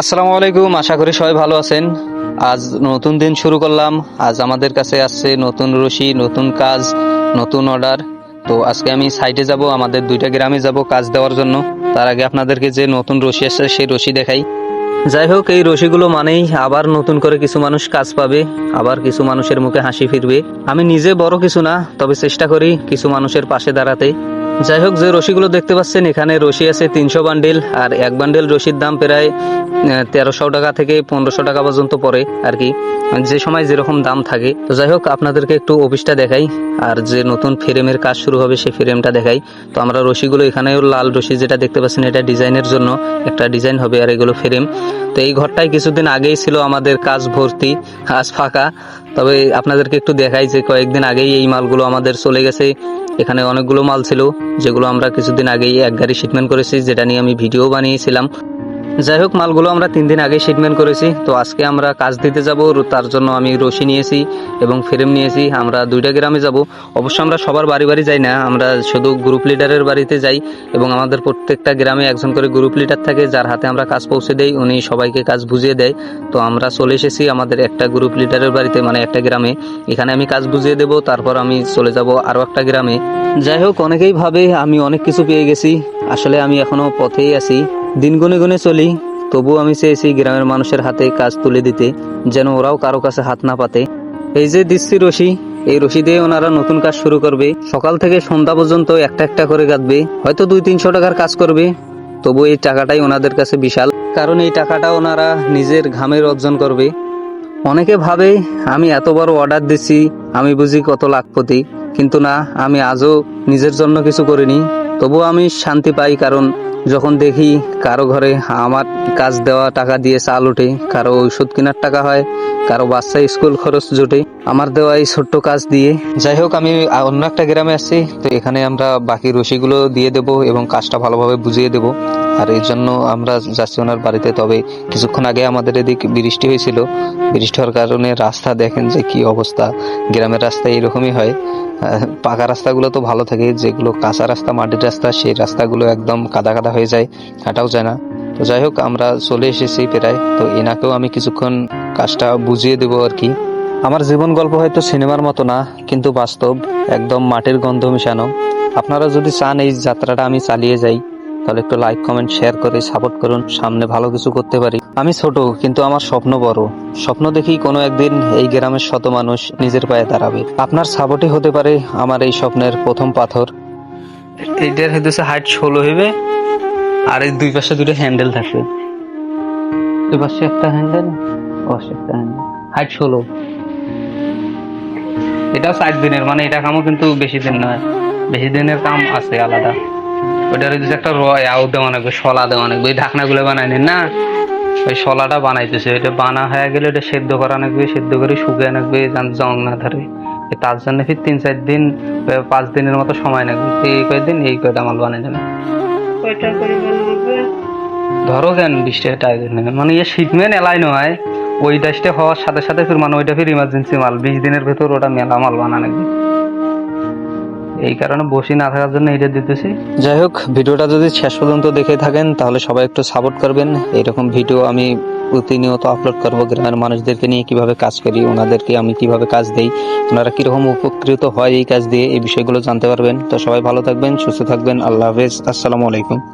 আসসালামু আলাইকুম, আশা করি সবাই ভালো আছেন। আজ নতুন দিন শুরু করলাম। আজ আমাদের কাছে আসছে নতুন রশি, নতুন কাজ, নতুন অর্ডার তো আজকে আমি সাইটে যাব, আমাদের দুইটা গ্রামে যাব কাজ দেওয়ার জন্য। তার আগে আপনাদেরকে যে নতুন রশি আসছে, সেই রশি দেখাই। যাই হোক, এই রশিগুলো মানেই আবার নতুন করে কিছু মানুষ কাজ পাবে, আবার কিছু মানুষের মুখে হাসি ফিরবে। আমি নিজে বড় কিছু না, তবে চেষ্টা করি কিছু মানুষের পাশে দাঁড়াতে। যাই হোক, যে রশিগুলো দেখতে পাচ্ছেন, এখানে রশি আছে তিনশো বান্ডিল, আর এক বান্ডিল রশির দাম প্রায় তেরোশো টাকা থেকে পনেরোশো টাকা পর্যন্ত পড়ে আর কি। যে সময় যেরকম দাম থাকে। তো যাই হোক, আপনাদেরকে একটু অফিসটা দেখাই, আর যে নতুন ফ্রেমের কাজ শুরু হবে সেই ফ্রেমটা দেখাই। তো আমরা রশিগুলো এখানেও লাল রশি যেটা দেখতে পাচ্ছেন, এটা ডিজাইনের জন্য একটা ডিজাইন হবে আর এগুলো ফ্রেম। তো এই ঘরটায় কিছুদিন আগেই ছিল আমাদের কাজ ভর্তি কাজ ফাঁকা। তবে আপনাদেরকে একটু দেখাই যে কয়েকদিন আগেই এই মালগুলো আমাদের চলে গেছে। এখানে অনেকগুলো মাল ছিল, যেগুলো আমরা কিছুদিন আগেই এক গাড়ি শিপমেন্ট করেছি, যেটা নিয়ে আমি ভিডিও বানিয়েছিলাম। যাই হোক, মালগুলো আমরা তিন দিন আগে শিটমেন্ট করেছি। তো আজকে আমরা কাজ দিতে যাব তার জন্য আমি রশি নিয়েছি এবং ফ্রেম নিয়েছি। আমরা দুইটা গ্রামে যাব। অবশ্য আমরা সবার বাড়ি বাড়ি যাই না, আমরা শুধু গ্রুপ লিডারের বাড়িতে যাই এবং আমাদের প্রত্যেকটা গ্রামে একজন করে গ্রুপ লিডার থাকে, যার হাতে আমরা কাজ পৌঁছে দেই, উনি সবাইকে কাজ বুঝিয়ে দেয়। তো আমরা চলে এসেছি আমাদের একটা গ্রুপ লিডারের বাড়িতে মানে একটা গ্রামে। এখানে আমি কাজ বুঝিয়ে দেব, তারপর আমি চলে যাব আরও একটা গ্রামে। যাই হোক, অনেকেই ভাবে আমি অনেক কিছু পেয়ে গেছি। আসলে আমি এখনও পথেই আছি। দিন গুনে গুনে চলি, তবু আমি চেয়েছি গ্রামের মানুষের হাতে কাজ তুলে দিতে, যেন ওরাও কারও কাছে হাত না পাতে। এই যে দিচ্ছি রশি, এই রশি দিয়ে ওনারা নতুন কাজ শুরু করবে। সকাল থেকে সন্ধ্যা পর্যন্ত একটা একটা করে গাঁথবে হয়তো দুই তিনশো টাকার কাজ করবে। তবু এই টাকাটাই ওনাদের কাছে বিশাল, কারণ এই টাকাটা ওনারা নিজের ঘামের অর্জন করবে। অনেকে ভাবে, আমি এত বড় অর্ডার দিচ্ছি, আমি বুঝি কত লাখপতি, কিন্তু না, আমি আজও নিজের জন্য কিছু করিনি। তবু আমি শান্তি পাই, কারণ যখন দেখি কারও ঘরে আমার কাজ দেওয়া টাকা দিয়ে চাল ওঠে, কারও ওষুধ কেনার টাকা হয়, কারও বাচ্চা স্কুল খরচ জোটে, আমার দেওয়া এই ছোট্ট কাজ দিয়ে। যাই হোক, আমি অন্য একটা গ্রামে আসছি, তো এখানে আমরা বাকি রশিগুলো দিয়ে দেব এবং কাজটা ভালোভাবে বুঝিয়ে দেব। আর এই জন্য আমরা যাচ্ছি ওনার বাড়িতে, তবে কিছুক্ষণ আগে আমাদের এদিক বৃষ্টি হয়েছিল। বৃষ্টি হওয়ার কারণে রাস্তা দেখেন যে কি অবস্থা, গ্রামের রাস্তা এরকমই হয়। পাকা রাস্তাগুলো তো ভালো থাকে, যেগুলো কাঁচা রাস্তা, মাটির রাস্তা, সেই রাস্তাগুলো একদম কাদা কাদা হয়ে যায় হাঁটাও যায় না। তো যাই হোক, আমরা চলে এসেছি প্রায়। তো এনাকেও আমি কিছুক্ষণ কাজটা বুঝিয়ে দেবো আর কি। আমার জীবন গল্প হয়তো সিনেমার মতো না, কিন্তু বাস্তব, একদম মাটির গন্ধ মিশানো। আপনারা যদি চান এই যাত্রাটা আমি চালিয়ে যাই তাহলে একটু লাইক কমেন্ট শেয়ার করে সাপোর্ট করুন। সামনে ভালো কিছু করতে পারি। আমি ছোট, কিন্তু আমার স্বপ্ন বড়। স্বপ্ন দেখি কোনো একদিন এই গ্রামের শত মানুষ নিজের পায়ে দাঁড়াবে। আপনার সাপোর্টই হতে পারে আমার এই স্বপ্নের প্রথম পাথর। এইটার হইতেছে হাইট ষোলো হইবে, আর এই দুই পাশে দুটো হ্যান্ডেল থাকবে। দুই পাশে একটা হ্যান্ডেল পাশে একটা হ্যান্ডেল হাইট ষোলো। এটাও ষাট দিনের মানে এটা কামও কিন্তু বেশি দিন নয়। বেশি দিনের কাম আছে আলাদা। একটা দেওয়া লাগবে শলা দেওয়া লাগবে ওই ঢাকনাগুলো বানাই নেন না? ওই শলাটা বানাইতেছে এটা বানা হয়ে গেলে এটা সেদ্ধ করা লাগবে সেদ্ধ করে শুকিয়ে লাগবে জং না ধরে। তার জন্য ফির তিন চার দিন পাঁচ দিনের মতো সময় লাগবে এই কয়েকদিন এই কয়টা মাল বানাই যাবে ধরো কেন টাকা টাকা মানে ইয়ে এলাই নয় ওই ডাসটা হওয়ার সাথে সাথে ফির মানে ওইটা ফির ইমার্জেন্সি মাল বিশ দিনের ভেতর ওটা মেলা মাল বানা লাগবে এই কারণে বসি না থাকার জন্য এটা দিতেছি। যাই হোক, ভিডিওটা যদি শেষ পর্যন্ত দেখে থাকেন, তাহলে সবাই একটু সাপোর্ট করবেন। এরকম ভিডিও আমি প্রতিনিয়ত আপলোড করব গ্রামের মানুষদেরকে নিয়ে, কীভাবে কাজ করি, ওনাদেরকে আমি কীভাবে কাজ দেই, ওনারা কীরকম উপকৃত হয় এই কাজ দিয়ে, এই বিষয়গুলো জানতে পারবেন। তো সবাই ভালো থাকবেন, সুস্থ থাকবেন, আল্লাহ হাফেজ, আসসালামু আলাইকুম।